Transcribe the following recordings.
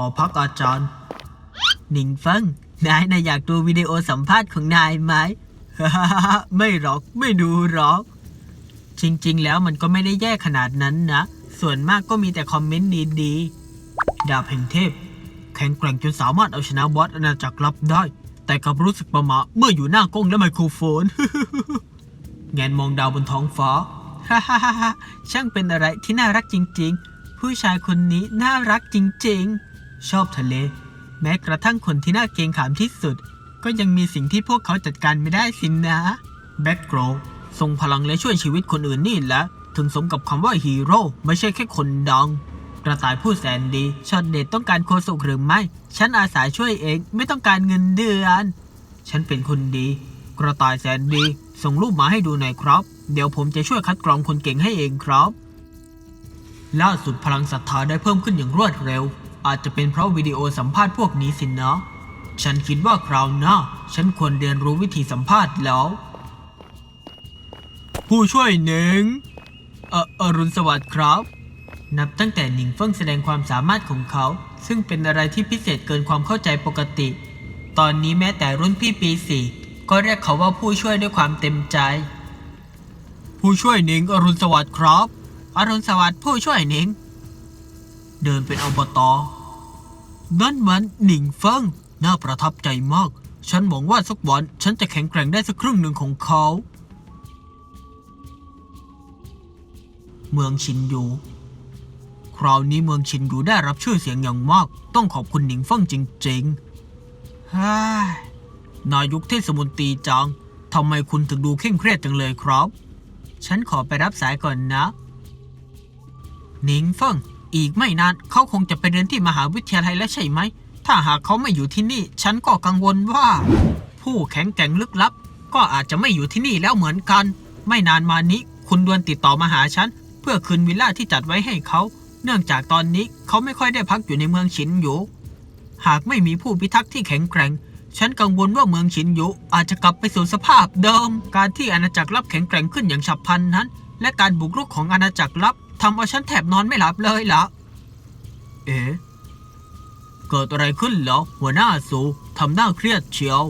อพักอาจารย์ หนิงฟิงนายนายอยากดูวิดีโอสัมภาษณ์ของนายไหม ไม่หรอกไม่ดูหรอก จริงๆ แล้วมันก็ไม่ได้แย่ขนาดนั้นนะ ส่วนมากก็มีแต่คอมเมนต์ดีๆ ดาบแห่งเทพ แข็งแกร่งจนสามารถเอาชนะบอสอาณาจักรลับได้ แต่กลับรู้สึกประหมาเมื่ออยู่หน้ากล้องและไมโครโฟน แงนมองดาวบนท้องฟ้า ฮ่าฮ่าฮ่าฮ่าช่างเป็นอะไรที่น่ารักจริง ๆ ผู้ชายคนนี้น่ารักจริง ๆ ชอบทะเล แม้กระทั่งคนที่น่าเกรงขามที่สุด ก็ยังมีสิ่งที่พวกเขาจัดการไม่ได้สินนะแบ็กโกรทรงพลังและช่วยชีวิตคนอื่นนี่แหละถึงสมกับคำว่าฮีโร่ไม่ใช่แค่คนดังกระต่ายผู้แสนดีช็อตเด็ดต้องการโคสุกหรือไม่ ฉันอาสาช่วยเองไม่ต้องการเงินเดือน ฉันเป็นคนดี กระต่ายแสนดี ส่งรูปมาให้ดูหน่อยครับ เดี๋ยวผมจะช่วยคัดกรองคนเก่งให้เองครับ ล่าสุดพลังศรัทธาได้เพิ่มขึ้นอย่างรวดเร็ว อาจจะเป็นเพราะวิดีโอสัมภาษณ์พวกนี้สินนะ ฉันคิดว่าคราวหน้าฉันควรเรียนรู้วิธีสัมภาษณ์แล้ว ผู้ช่วยหนึ่งออรุณสวัสดิ์ครับ นับตั้งแต่หนิงเฟิ่งแสดงความสามารถของเขา ซึ่งเป็นอะไรที่พิเศษเกินความเข้าใจปกติ ตอนนี้แม้แต่รุ่นพี่ปีสี่ก็เรียกเขาว่าผู้ช่วยด้วยความเต็มใจ ผู้ช่วยหนิงอรุณสวัสดิ์ครับ อรุณสวัสดิ์ผู้ช่วยหนิง เดินเป็นอบตนั่นมันหนิงเฟิงน่าประทับใจมาก ฉันหวังว่าสักวันฉันจะแข็งแกร่งได้สักครึ่งหนึ่งของเขา เมืองชินยู คราวนี้เมืองชินยูได้รับชื่อเสียงอย่างมาก ต้องขอบคุณหนิงเฟิงจริงๆฮ่านายกเทศมนตรีจัง ทำไมคุณถึงดูเคร่งเครียดจังเลยครับ ฉันขอไปรับสายก่อนนะ หนิงฟิง อีกไม่นานเขาคงจะไปเรียนที่มหาวิทยาลัยแล้วใช่ไหม ถ้าหากเขาไม่อยู่ที่นี่ ฉันก็กังวลว่า ผู้แข็งแกร่งลึกลับ ก็อาจจะไม่อยู่ที่นี่แล้วเหมือนกัน ไม่นานมานี้คุณดวนติดต่อมาหาฉัน เพื่อคืนวิลล่าที่จัดไว้ให้เขา เนื่องจากตอนนี้เขาไม่ค่อยได้พักอยู่ในเมืองฉินหยูหากไม่มีผู้พิทักษ์ที่แข็งแกร่ง ฉันกังวลว่าเมืองฉินหยูอาจจะกลับไปสู่สภาพเดิม การที่อาณาจักรลับแข็งแกร่งขึ้นอย่างฉับพลันนั้น และการบุกรุกของอาณาจักรลับ ทำเอาฉันแทบนอนไม่หลับเลยละเอ๊ะเกิดอะไรขึ้นเหรอ หัวหน้าสูทำหน้าเครียดเชียว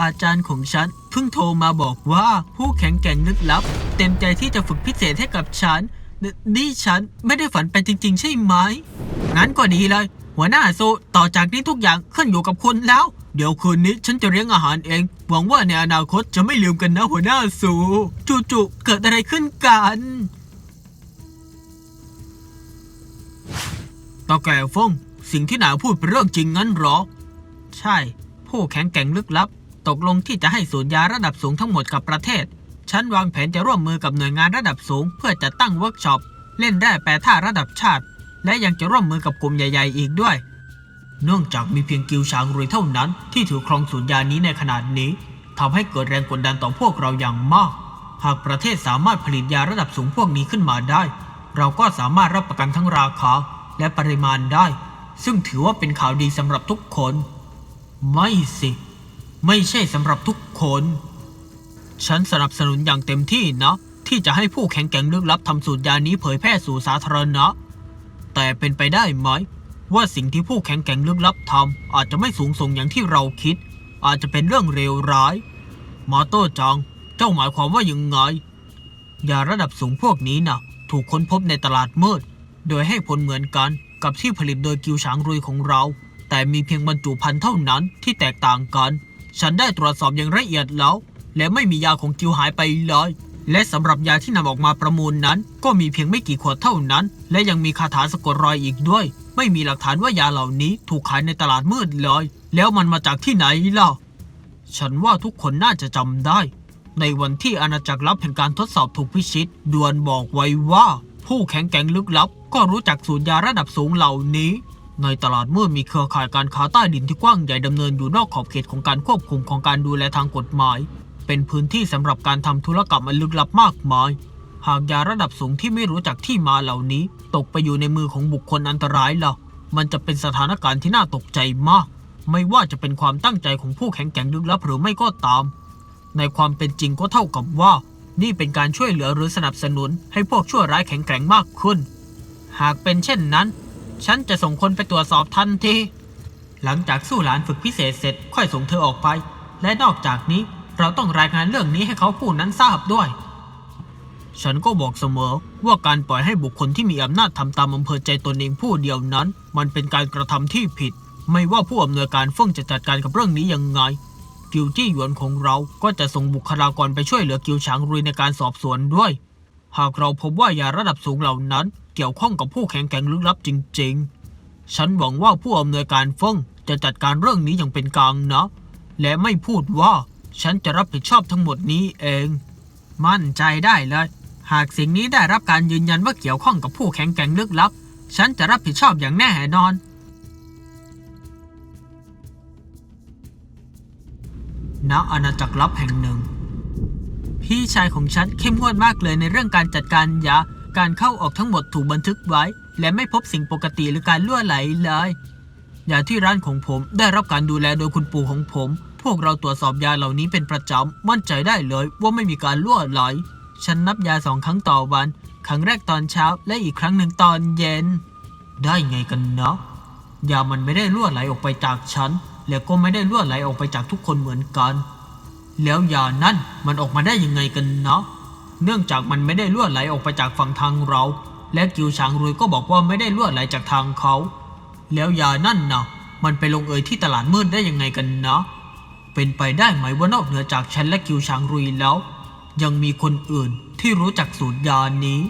อาจารย์ของฉันเพิ่งโทรมาบอกว่าผู้แข็งแกร่งลึกลับ เต็มใจที่จะฝึกพิเศษให้กับฉันนนี่ฉันไม่ได้ฝันไปจริง ๆ ใช่ไหม งั้นก็ดีเลย หัวหน้าสูต่อจากนี้ทุกอย่างขึ้นอยู่กับคุณแล้ว เดี๋ยวคืนนี้ฉันจะเลี้ยงอาหารเอง หวังว่าในอนาคตจะไม่ลืมกันนะหัวหน้าสูจู่ๆเกิดอะไรขึ้นกัน ตาแก่ฟงสิ่งที่นายพูดเป็นเรื่องจริงงั้นหรอ ใช่ ผู้แข็งแกร่งลึกลับ ตกลงที่จะให้สูตรยาระดับสูงทั้งหมดกับประเทศ ฉันวางแผนจะร่วมมือกับหน่วยงานระดับสูง เพื่อจะตั้งเวิร์กช็อป เล่นแร่แปรธาตุระดับชาติ และยังจะร่วมมือกับกลุ่มใหญ่ ๆ อีกด้วย เนื่องจากมีเพียงกิวชางรวยเท่านั้น ที่ถือครองสูตรยานี้ในขนาดนี้ทำให้เกิดแรงกดดันต่อพวกเราอย่างมาก หากประเทศสามารถผลิตยาระดับสูงพวกนี้ขึ้นมาได้ เราก็สามารถรับประกันทั้งราคา และปริมาณได้ ซึ่งถือว่าเป็นข่าวดีสำหรับทุกคน ไม่สิ ไม่ใช่สำหรับทุกคน ฉันสนับสนุนอย่างเต็มที่นะ ที่จะให้ผู้แข็งแกร่งลึกลับทำสูตรยานี้เผยแพร่สู่สาธารณะ แต่เป็นไปได้ไหม ว่าสิ่งที่ผู้แข็งแกร่งลึกลับทำอาจจะไม่สูงส่งอย่างที่เราคิด อาจจะเป็นเรื่องเลวร้ายมาโต้จัง เจ้าหมายความว่ายังไงยาระดับสูงพวกนี้นะ่ะ ถูกค้นพบในตลาดมืด โดยให้ผลเหมือนกันกับที่ผลิตโดยกิวฉางรุยของเรา แต่มีเพียงบรรจุภัณฑ์เท่านั้นที่แตกต่างกัน ฉันได้ตรวจสอบอย่างละเอียดแล้ว และไม่มียาของกิวหายไปเลย และสำหรับยาที่นำออกมาประมูลนั้น ก็มีเพียงไม่กี่ขวดเท่านั้น และยังมีคาถาสะกดรอยอีกด้วย ไม่มีหลักฐานว่ายาเหล่านี้ถูกขายในตลาดมืดเลย แล้วมันมาจากที่ไหนล่ะฉันว่าทุกคนน่าจะจำได้ ในวันที่อาณาจักรลับแห่งการทดสอบถูกพิชิต ดวนบอกไว้ว่า ผู้แข็งแกร่งลึกลับ ก็รู้จักสูตรยาระดับสูงเหล่านี้ ในตลาดมืดมีเครือข่ายการค้าใต้ดินที่กว้างใหญ่ดำเนินอยู่นอกขอบเขตของการควบคุมของการดูแลทางกฎหมาย เป็นพื้นที่สำหรับการทำธุรกรรมอันลึกลับมากมาย หากยาระดับสูงที่ไม่รู้จักที่มาเหล่านี้ ตกไปอยู่ในมือของบุคคลอันตรายล่ะมันจะเป็นสถานการณ์ที่น่าตกใจมาก ไม่ว่าจะเป็นความตั้งใจของผู้แข็งแกร่งลึกลับหรือไม่ก็ตาม ในความเป็นจริงก็เท่ากับว่า นี่เป็นการช่วยเหลือหรือสนับสนุนให้พวกชั่วร้ายแข็งแกร่งมากขึ้น หากเป็นเช่นนั้น ฉันจะส่งคนไปตรวจสอบทันที หลังจากสู้หลานฝึกพิเศษเสร็จค่อยส่งเธอออกไป และนอกจากนี้เราต้องรายงานเรื่องนี้ให้เขาผู้นั้นทราบด้วย ฉันก็บอกเสมอว่าการปล่อยให้บุคคลที่มีอำนาจทำตามอำเภอใจตนเองผู้เดียวนั้น มันเป็นการกระทำที่ผิด ไม่ว่าผู้อำนวยการเฟิ่งจะจัดการกับเรื่องนี้ยังไง กิวจี้หยวนของเราก็จะส่งบุคลากรไปช่วยเหลือกิวฉางรุยในการสอบสวนด้วย หากเราพบว่ายาระดับสูงเหล่านั้น เกี่ยวข้องกับผู้แข็งแกร่งลึกลับจริง ๆ ฉันหวังว่าผู้อำนวยการฟงจะจัดการเรื่องนี้อย่างเป็นกลางนะ และไม่พูดว่าฉันจะรับผิดชอบทั้งหมดนี้เอง มั่นใจได้เลย หากสิ่งนี้ได้รับการยืนยันว่าเกี่ยวข้องกับผู้แข็งแกร่งลึกลับ ฉันจะรับผิดชอบอย่างแน่นอน ณอาณาจักรลับแห่งหนึ่ง พี่ชายของฉันเข้มงวดมากเลยในเรื่องการจัดการยา การเข้าออกทั้งหมดถูกบันทึกไว้ และไม่พบสิ่งปกติหรือการล่วไหลเลยยาที่ร้านของผมได้รับการดูแลโดยคุณปู่ของผม พวกเราตรวจสอบยาเหล่านี้เป็นประจำ มั่นใจได้เลยว่าไม่มีการล่วไหล ฉันนับยาสองครั้งต่อวัน ครั้งแรกตอนเช้าและอีกครั้งหนึ่งตอนเย็น ได้ไงกันเนาะยามันไม่ได้ล่วไหลออกไปจากฉัน และก็ไม่ได้ล่วไหลออกไปจากทุกคนเหมือนกัน แล้วยานั่นมันออกมาได้ยังไงกันเนาะเนื่องจากมันไม่ได้ล่วไหลออกไปจากฝั่งทางเรา และกิวชางรุยก็บอกว่าไม่ได้ล่วไหลจากทางเขา แล้วยานั่นนะมันไปลงเอยที่ตลาดมืดได้ยังไงกันนะ เป็นไปได้ไหมว่านอกเหนือจากฉันและกิวชางรุยแล้ว ยังมีคนอื่นที่รู้จักสูตรยานี้